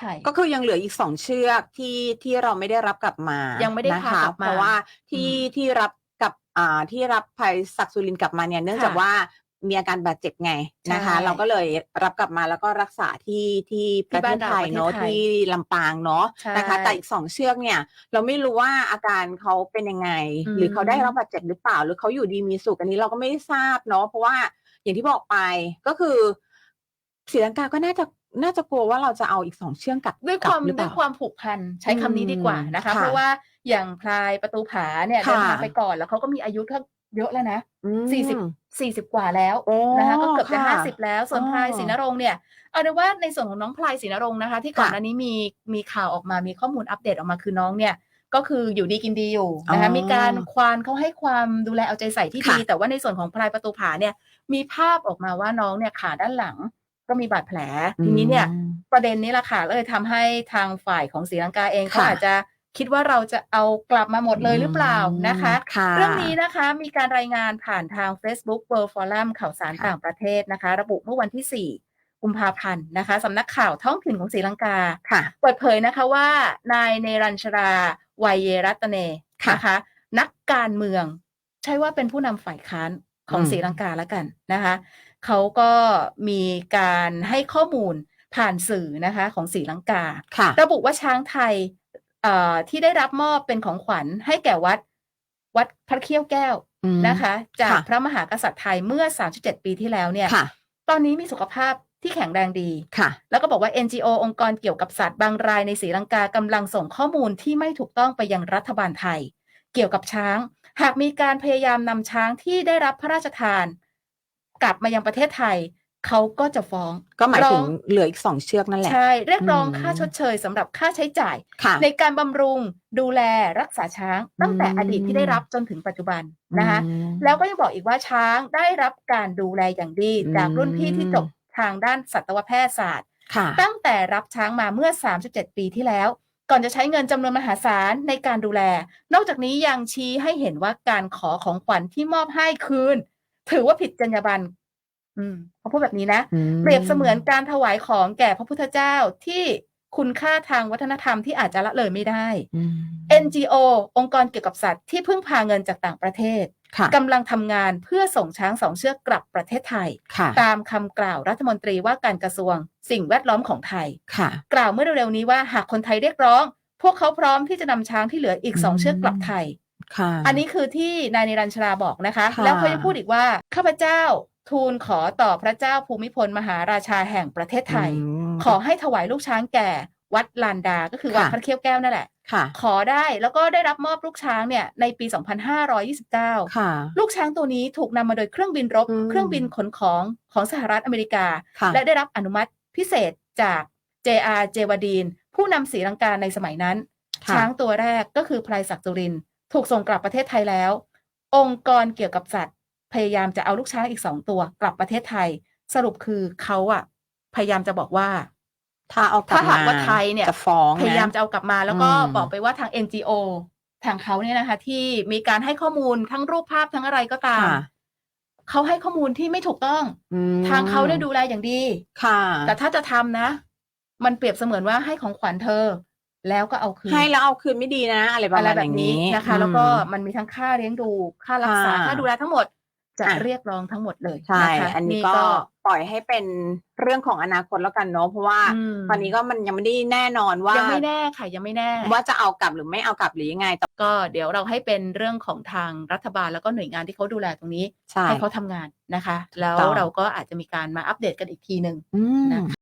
ใช่ ก็คือยังเหลืออีกสองเชือกที่ที่เราไม่ได้รับกลับมายังไม่ได้นะพาคะกลับมาเพราะว่าที่อืมที่รับกับอ่าที่รับภัยศักดิ์สุรินทร์กลับมาเนี่ยเนื่องค่ะจากว่ามีอาการบาดเจ็บไงนะคะ ใช่เราก็เลยรับกลับมาแล้วก็รักษาที่ที่ประเทศไทยเนาะที่บ้านเราประเทศไทยที่ลำปางเนาะใช่นะคะ แต่อีกสองเชือกเนี่ย เราไม่รู้ว่าอาการเขาเป็นยังไง อืม หรือเขาได้รับบาดเจ็บหรือเปล่า หรือเขาอยู่ดีมีสุขอันนี้เราก็ไม่ได้ทราบเนาะเพราะว่าอย่างที่บอกไปก็คือศรีลังกาก็น่าจะ น่าจะกลัวว่าเราจะเอาอีกสองเชือกกลับด้วยกคลัวาบมหรือเปด้วล่ายความผูกพันใช้คำนี้ดีกว่านะคะ ค่ะเพราะว่าอย่างพลายประตูผาเนี่ยค่ะ เดินทางไปก่อนแล้วเขาก็มีอายุก็เยอะแล้วนะ อืม สี่สิบ สี่สิบกว่าแล้วโอ้นะคะก็เกือบจะค่ะห้าสิบแล้วส่วนอ๋อพลายศรีนรงค์เนี่ยเอาเป็นว่าในส่วนของน้องพลายศรีนรงค์นะคะ ที่ก่อนค่ะหน้านี้มีมีข่าวออกมามีข้อมูลอัปเดตออกมาคือน้องเนี่ยก็คืออยู่ดีกินดีอยู่นะคะอ๋อมีการควานเขาให้ความดูแลเอาใจใส่ที่ดี ค่ะแต่ว่าในส่วนของพลายประตูผาเนี่ยมีภาพออกมาว่าน้องเนี่ยขาด้านหลัง ก็มีบาดแผล ทีนี้เนี่ยอืมประเด็นนี้แหละค่ะเลยทำให้ทางฝ่ายของศรีลังกาเองเขาค่ะอาจจะคิดว่าเราจะเอากลับมาหมดเลยหรือเปล่านะคะค่ะเรื่องนี้นะคะมีการรายงานผ่านทาง Facebook World Forum ข่าวสารค่ะต่างประเทศนะคะ ระบุเมื่อวันที่ 4 กุมภาพันธ์นะคะสำนักข่าวท้องถิ่นของศรีลังกาค่ะเปิดเผยนะคะว่านายเนรัญชราวัยเยรัตเนค่ะนะคะนักการเมือง ใช่ว่าเป็นผู้นำฝ่ายค้านของอืมศรีลังกาแล้วกันนะคะ เขาก็มีการให้ข้อมูลผ่านสื่อนะคะของศรีลังกาค่ะระบุว่าช้างไทยเอ่อที่ได้รับมอบเป็นของขวัญให้แก่วัดวัดพระเขี้ยวแก้วอืมนะคะ จากค่ะพระมหากษัตริย์ไทยเมื่อ 37 ปีที่แล้วเนี่ยค่ะตอนนี้มีสุขภาพที่แข็งแรงดีค่ะ แล้วก็บอกว่า NGO องค์กรเกี่ยวกับสัตว์บางรายในศรีลังกากำลังส่งข้อมูลที่ไม่ถูกต้องไปยังรัฐบาลไทย เกี่ยวกับช้าง หากมีการพยายามนำช้างที่ได้รับพระราชทาน กลับมายังประเทศไทย เขาก็จะฟ้อง ก็หมายถึร้งองเหลืออีกสองเชือกนั่นแหละ ใช่ เรียกร้องอืมค่าชดเชยสำหรับค่าใช้จ่ายค่ะในการบำรุงดูแลรักษาช้าง ตั้งแต่อืมอดีตที่ได้รับจนถึงปัจจุบันนะคะอืมแล้วก็ยังบอกอีกว่าช้างได้รับการดูแลอย่างดีอืมจากรุ่นพี่ที่จบทางด้านสัตวแพทยศาสตร์ค่ะตั้งแต่รับช้างมาเมื่อ 37 ปีที่แล้วก่อนจะใช้เงินจำนวนมหาศาลในการดูแล นอกจากนี้ยังชี้ให้เห็นว่าการขอของขวัญที่มอบให้คืน ถือว่าผิดจรรยาบรรณ อืมเขาพูดแบบนี้นะ อืม เปรียบเสมือนการถวายของแก่พระพุทธเจ้าที่คุณค่าทางวัฒนธรรมที่อาจจะละเลยไม่ได้ อืม NGO องค์กรเกี่ยวกับสัตว์ที่พึ่งพาเงินจากต่างประเทศค่ะกำลังทำงานเพื่อส่งช้างสองเชือกกลับประเทศไทย ค่ะตามคำกล่าวรัฐมนตรีว่าการกระทรวง สิ่งแวดล้อมของไทย ค่ะ กล่าวเมื่อเร็วๆนี้ว่าหากคนไทยเรียกร้อง พวกเขาพร้อมที่จะนำช้างที่เหลืออีกสองอืม เชือกกลับไทย ค่ะ อันนี้คือที่นายนิรัญชราบอกนะคะ ค่ะ แล้วเขายังพูดอีกว่าข้าพเจ้า ทูลขอต่อพระเจ้าภูมิพลมหาราชาแห่งประเทศไทยมขอให้ถวายลูกช้างแก่วัดลานดา ก็คือวัดค่ะพระเขี้ยวแก้วนั่นแหละค่ะขอได้แล้วก็ได้รับมอบลูกช้างเนี่ยในปี 2529ค่ะลูกช้างตัวนี้ถูกนำมาโดยเครื่องบินรบอืมเครื่องบินขนของของสหรัฐอเมริกาค่ะและได้รับอนุมัติพิเศษจาก JR เจวดีน ผู้นำศรีลังกาในสมัยนั้นค่ะช้างตัวแรกก็คือพลายศักดิ์จุรินทร์ถูกส่งกลับประเทศไทยแล้ว องค์กรเกี่ยวกับสัตว์ พยายามจะเอาลูกช้างอีกสองตัวกลับประเทศไทย สรุปคือเขาอะพยายามจะบอกว่า ถ้าเอากลับถ้าหากมาว่าไทยเนี่ยจะฟ้องนะพยายามจะเอากลับมา แล้วก็อืมบอกไปว่าทาง NGO ทางเขาเนี่ยนะคะ ที่มีการให้ข้อมูลทั้งรูปภาพทั้งอะไรก็ตามค่ะเขาให้ข้อมูลที่ไม่ถูกต้องอืมทางเขาได้ดูแลอย่างดี ค่ะ แต่ถ้าจะทำนะ มันเปรียบเสมือนว่าให้ของขวัญเธอ แล้วก็เอาคืนให้แล้วเอาคืนไม่ดีนะ อะไรประอะไรมาณแบอบย่างนี้นี้นะคะอืมแล้วก็มันมีทั้งค่าเลี้ยงดูค่ารักษาค่ะค่าดูแลทั้งหมด จะอะเรียกร้องทั้งหมดเลยใช่นะคะอันนี้ก็ปล่อยให้เป็นเรื่องของอนาคตแล้วกันเนาะเพราะว่าอืมตอนนี้ก็มันยังไม่ได้แน่นอนว่ายังไม่แน่ค่ะยังไม่แน่ ว่าจะเอากลับหรือไม่เอากลับหรือยังไงแต่ก็เดี๋ยวเราให้เป็นเรื่องของทางรัฐบาลแล้วก็หน่วยงานที่เขาดูแลตรงนี้ใช่ให้เขาทำงานนะคะ แล้วต้องเราก็อาจจะมีการมาอัปเดตกันอีกทีหนึ่งอืมนะคะ